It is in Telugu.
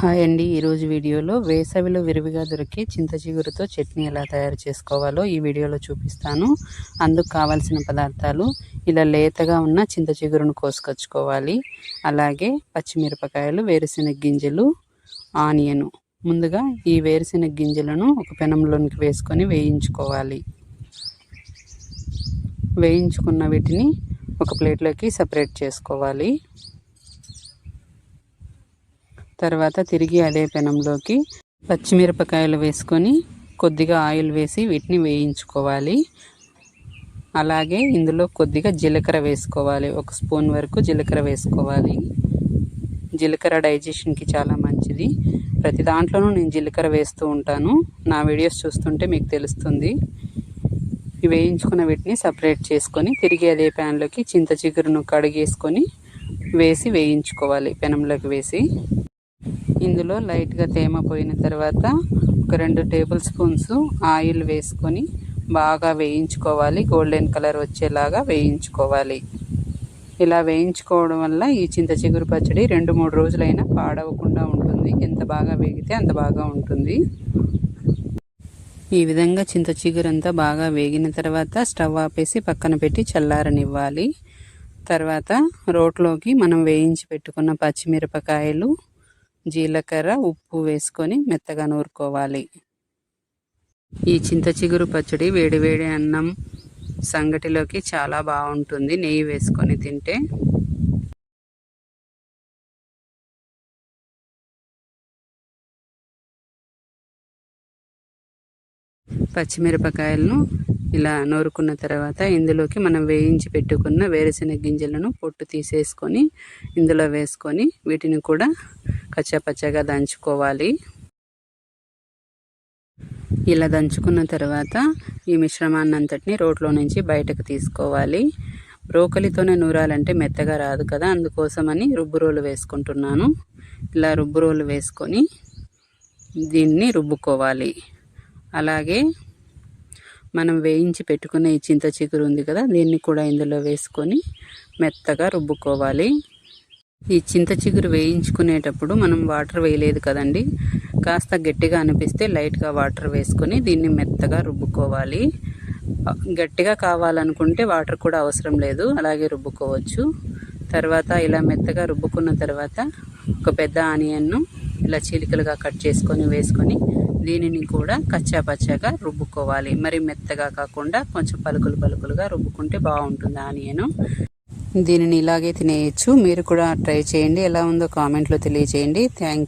హాయ్ అండి. ఈరోజు వీడియోలో వేసవిలో విరివిగా దొరికే చింత చిగురుతో చట్నీ ఎలా తయారు చేసుకోవాలో ఈ వీడియోలో చూపిస్తాను. అందుకు కావాల్సిన పదార్థాలు ఇలా లేతగా ఉన్న చింత చిగురును కోసుకొచ్చుకోవాలి. అలాగే పచ్చిమిరపకాయలు వేరుశెనగ గింజలు ఆనియను. ముందుగా ఈ వేరుశెనగ గింజలను ఒక పెనంలోనికి వేసుకొని వేయించుకోవాలి. వేయించుకున్న వీటిని ఒక ప్లేట్లోకి సపరేట్ చేసుకోవాలి. తర్వాత తిరిగి అదే పెనంలోకి పచ్చిమిరపకాయలు వేసుకొని కొద్దిగా ఆయిల్ వేసి వీటిని వేయించుకోవాలి. అలాగే ఇందులో కొద్దిగా జీలకర్ర వేసుకోవాలి. ఒక స్పూన్ వరకు జీలకర్ర వేసుకోవాలి. జీలకర్ర డైజెషన్కి చాలా మంచిది. ప్రతి దాంట్లోనూ నేను జీలకర్ర వేస్తూ ఉంటాను. నా వీడియోస్ చూస్తుంటే మీకు తెలుస్తుంది. వేయించుకున్న వీటిని సపరేట్ చేసుకొని తిరిగి అదే ప్యాన్లోకి చింత చిగురును కడిగేసుకొని వేసి వేయించుకోవాలి. పెనంలోకి వేసి ఇందులో లైట్గా తేమ పోయిన తర్వాత ఒక రెండు టేబుల్ స్పూన్స్ ఆయిల్ వేసుకొని బాగా వేయించుకోవాలి. గోల్డెన్ కలర్ వచ్చేలాగా వేయించుకోవాలి. ఇలా వేయించుకోవడం వల్ల ఈ చింత చిగురు పచ్చడి రెండు మూడు రోజులైనా పాడవకుండా ఉంటుంది. ఎంత బాగా వేగితే అంత బాగా ఉంటుంది. ఈ విధంగా చింత చిగురంతా బాగా వేగిన తర్వాత స్టవ్ ఆపేసి పక్కన పెట్టి చల్లారనివ్వాలి. తర్వాత రోట్లోకి మనం వేయించి పెట్టుకున్న పచ్చిమిరపకాయలు జీలకర్ర ఉప్పు వేసుకొని మెత్తగా నూరుకోవాలి. ఈ చింత చిగురు పచ్చడి వేడివేడి అన్నం సంగటిలోకి చాలా బాగుంటుంది. నెయ్యి వేసుకొని తింటే పచ్చిమిరపకాయలను ఇలా నూరుకున్న తర్వాత ఇందులోకి మనం వేయించి పెట్టుకున్న వేరుశెనగ గింజలను పొట్టు తీసేసుకొని ఇందులో వేసుకొని వీటిని కూడా కచ్చాపచ్చగా దంచుకోవాలి. ఇలా దంచుకున్న తర్వాత ఈ మిశ్రమాన్ని అంతటిని రోట్లో నుంచి బయటకు తీసుకోవాలి. బ్రోకలితోనే నూరాలంటే మెత్తగా రాదు కదా అందుకోసమని రుబ్బు రోలు వేసుకుంటున్నాను. ఇలా రుబ్బు రోలు వేసుకొని దీన్ని రుబ్బుకోవాలి. అలాగే మనం వేయించి పెట్టుకున్న ఈ చింత చిగురు ఉంది కదా దీన్ని కూడా ఇందులో వేసుకొని మెత్తగా రుబ్బుకోవాలి. ఈ చింత చిగురు వేయించుకునేటప్పుడు మనం వాటర్ వేయలేదు కదండి. కాస్త గట్టిగా అనిపిస్తే లైట్గా వాటర్ వేసుకొని దీన్ని మెత్తగా రుబ్బుకోవాలి. గట్టిగా కావాలనుకుంటే వాటర్ కూడా అవసరం లేదు. అలాగే రుబ్బుకోవచ్చు. తర్వాత ఇలా మెత్తగా రుబ్బుకున్న తర్వాత ఒక పెద్ద ఆనియన్ను ఇలా చీలికలుగా కట్ చేసుకొని వేసుకొని దీనిని కూడా కచ్చా పచ్చాగా రుబ్బుకోవాలి. మరి మెత్తగా కాకుండా కొంచెం పలుకులు పలుకులుగా రుబ్బుకుంటే బాగుంటుంది ఆనియను. దీనిని ఇలాగే తినేయచ్చు. మీరు కూడా ట్రై చేయండి. ఎలా ఉందో కామెంట్లో తెలియజేయండి. థ్యాంక్